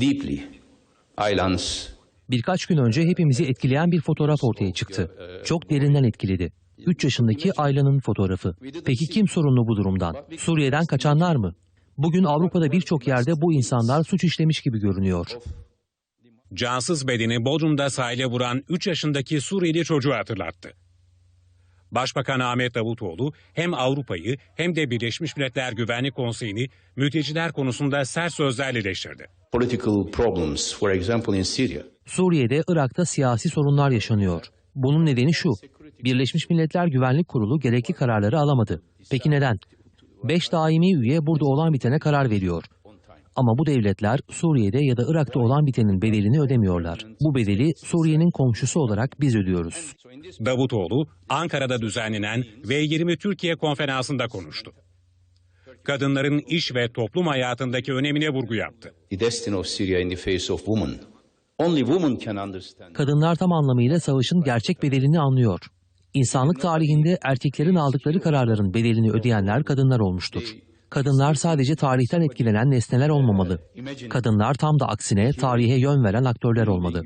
deeply Aylan's Birkaç gün önce hepimizi etkileyen bir fotoğraf ortaya çıktı. Çok derinden etkiledi. 3 yaşındaki Ayla'nın fotoğrafı. Peki kim sorumlu bu durumdan? Suriye'den kaçanlar mı? Bugün Avrupa'da birçok yerde bu insanlar suç işlemiş gibi görünüyor. Cansız bedeni Bodrum'da sahile vuran 3 yaşındaki Suriyeli çocuğu hatırlattı. Başbakan Ahmet Davutoğlu hem Avrupa'yı hem de Birleşmiş Milletler Güvenlik Konseyi'ni mülteciler konusunda sert sözlerle eleştirdi. Political problems, for example in Syria. Suriye'de, Irak'ta siyasi sorunlar yaşanıyor. Bunun nedeni şu. Birleşmiş Milletler Güvenlik Kurulu gerekli kararları alamadı. Peki neden? Beş daimi üye burada olan bitene karar veriyor. Ama bu devletler Suriye'de ya da Irak'ta olan bitenin bedelini ödemiyorlar. Bu bedeli Suriye'nin komşusu olarak biz ödüyoruz. Davutoğlu, Ankara'da düzenlenen V20 Türkiye konferansında konuştu. Kadınların iş ve toplum hayatındaki önemine vurgu yaptı. The destiny of Syria in the face of women. Only women can understand. Kadınlar tam anlamıyla savaşın gerçek bedelini anlıyor. İnsanlık tarihinde erkeklerin aldıkları kararların bedelini ödeyenler kadınlar olmuştur. Kadınlar sadece tarihten etkilenen nesneler olmamalı. Kadınlar tam da aksine tarihe yön veren aktörler olmalı.